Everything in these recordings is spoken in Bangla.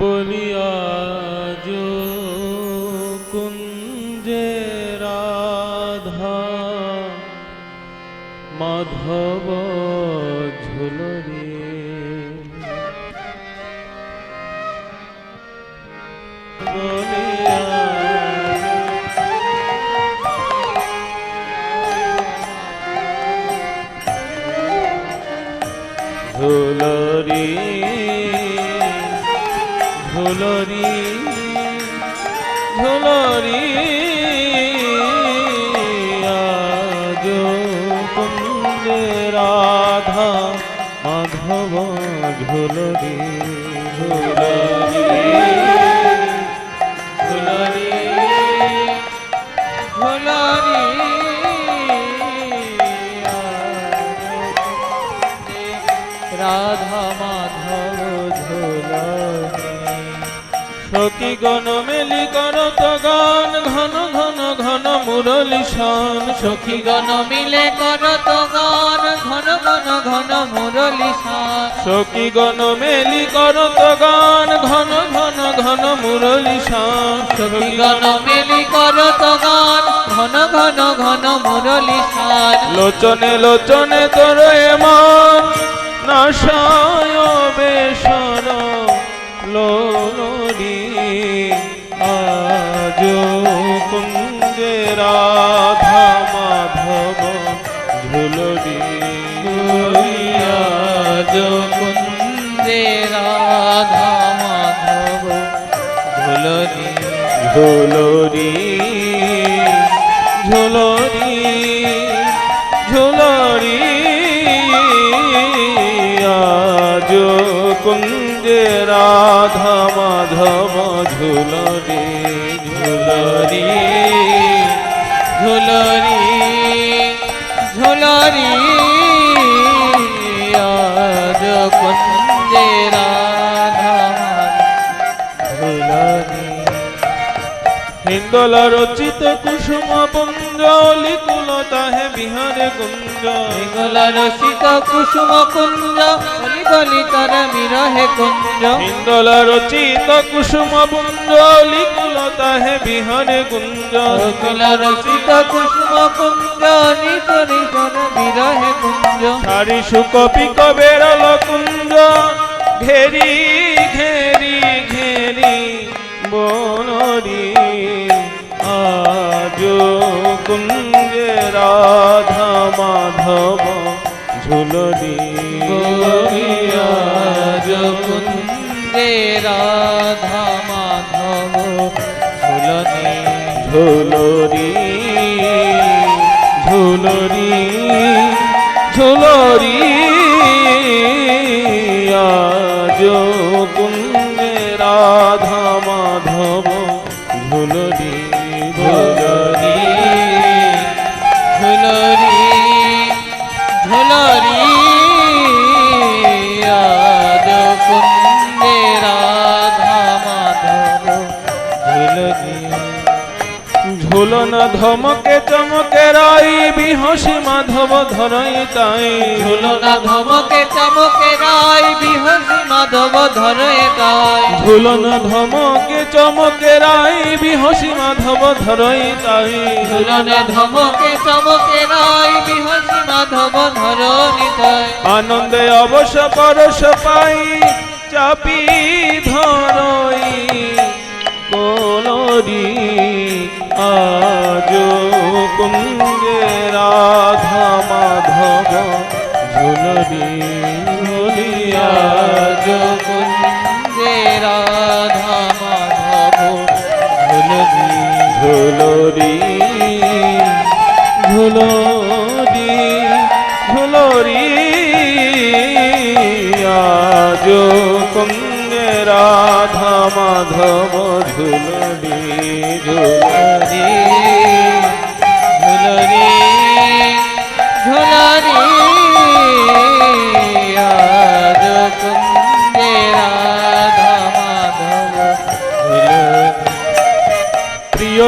বলিয়া কুঞ্জে রাধা মাধব ঝুলরে রাধা মাধব ঝুলরি ঝুলরি। সখী গণ মেলি করত গান ঘন ঘন ঘন মুরলি শান সখী গণ মিলে করত গান ঘন ঘন ঘন মুরলি শান সখী গণ মেলি করত গান ঘন ঘন ঘন মুরলি শান সখী গণ মিলি করত গান ঘন ঘন ঘন মুরলি শান লোচনে লোচনে তোর এমন নাশায় বেসর লোরি কুঞ্জে রাধা মাধব ঝুলরি ঝুলরি ঝুলরি ঝুলরি আজ কুন্দে রাধা ঝুলনি। হিন্দল রচিত কুসুম পুঞ্জ লিকুলতা হে বিহারে কুঞ্জ হিঙ্গলা রসিত কুসুম কুঞ্জ গলি গলি তর বিরহে কুঞ্জ হিন্দল রচিত কুসুম পুঞ্জ লিকুলতা হে বিহারে কুঞ্জ হিঙ্গলা রসিত কুসুম কুঞ্জ নিত নিতর বিরহে কুঞ্জ সারি সুকপি কবেরল কুঞ্জ ঘেরি ঝুলরি আজ কুন্দে রাধা মাধব ঝুলনি ঝুলরি ঝুলরি ঝুলরি আজ কুঞ্জে রাধা। ঝুলন ধমকে চমকে রাই বিহসি মাধব ধরই তাই। ঝুলনা ধমকে চমকে রায় বিহসি মাধব ধরে গায় ঝুলন ধমকে চমকে রাই বিহসি মাধব ধরই তাই। ঝুলনে ধমকে চমকে রায় বিহসি মাধব ধর নিতায় আনন্দে অবশ পরশ পাই চাপি ধরই। কোলরি কুঞ্জে রাধা মাধব ঝুলরি ঝুলিয়া আজ কুঞ্জে রাধা মাধব ঝুলনি ঝুলরি ঝুলরি ঝুলরি আজ কুঞ্জে রাধা মাধব ঝুলরি ঝুলরি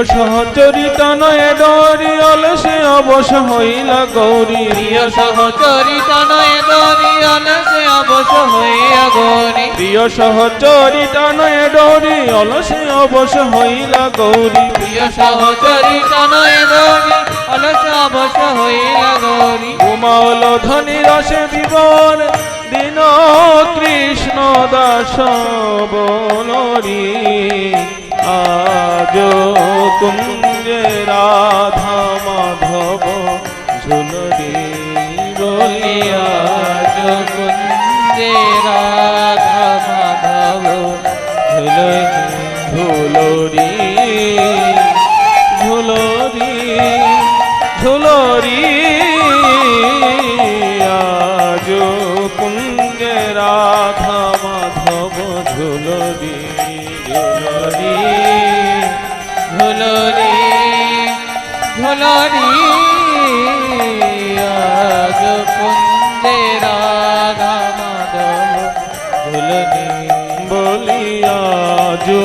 সহচরিত নয় ডরি অলসে অবশ হইলা গৌরী। প্রিয় সহচরিত নয় গরি অলসে অবশ হইয়া গরি। প্রিয় সহচরিতা নয় ডরি অলসে অবশ হইলা গৌরী। প্রিয় সহচরী তনয় দরি অলস অবস হইলা গৌরী। উমাল ধনী রসে বিবর দিন কৃষ্ণ দাস বলরি আজ কুঞ্জে রাধা মাধব ঝুলরি বলিয়া কুঞ্জে রাধা মাধব ঝুলনি ঝুলরি ঝুলরি ঝুলরি আজ। কুঞ্জে রাধা মাধব ঝুলরি ঝুলরি ঝুলনি ঝুলনি আজ কুঞ্জে রাধা মাধব ঝুলনি বলিয়া যো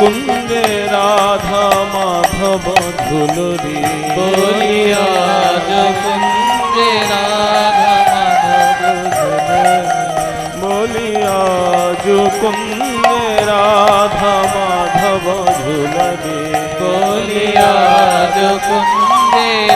কুঞ্জে রাধা মাধব ঝুলরি বলিয়া আজ কুঞ্জে রাধা মাধব বলিয়া যো কুঞ্জে রাধা মাধব ঝুলরি বলিয়া